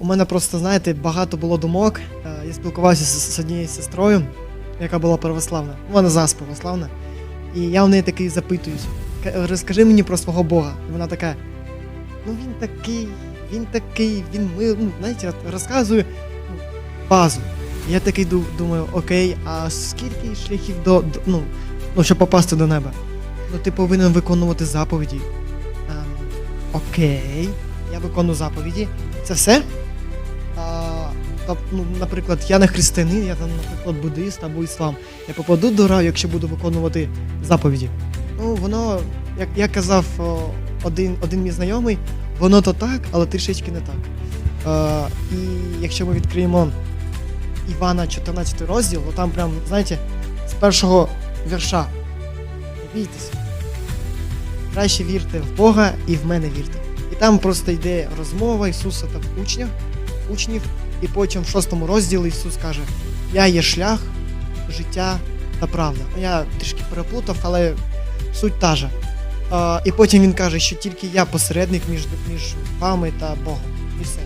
У мене просто, знаєте, багато було думок. Е, Я спілкувався з, з однією сестрою, яка була православна. Вона зараз православна. І я в неї такий запитуюсь: розкажи мені про свого Бога. І вона така: ну він такий, він такий, він мил. Ну, знаєте, розказую базу. І Я такий думаю, окей, а скільки шляхів до, до ну, ну, щоб попасти до неба? Ну, ти повинен виконувати заповіді. Ем, окей, я виконую заповіді. Це все? Ну, наприклад, я не християнин, я там, наприклад, буддист або іслам. Я попаду до раю, якщо буду виконувати заповіді. Ну, воно, як я казав один, один мій знайомий, воно то так, але трішечки не так. Е, і якщо ми відкриємо Івана 14 розділ, то там прям, знаєте, з першого вірша. Не. Краще вірте в Бога і в мене вірте. І там просто йде розмова Ісуса та учня, учнів, і потім в шостому розділі Ісус каже: Я є шлях, життя та правда. Я трішки переплутав, але суть та же. І потім він каже, що тільки я посередник між, між вами та Богом. І все.